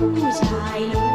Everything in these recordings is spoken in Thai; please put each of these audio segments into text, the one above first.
ผู้ชายลู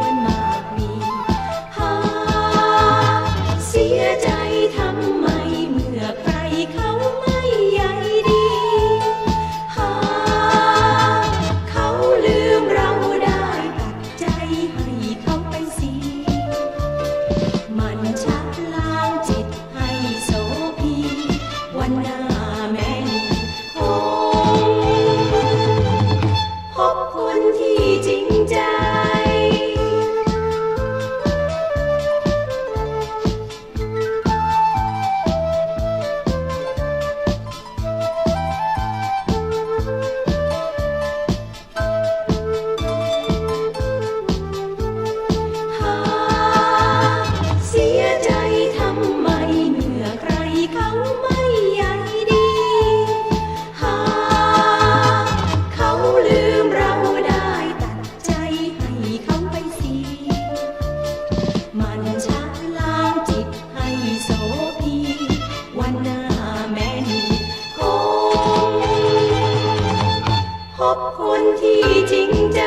พบคนที่จริงใจ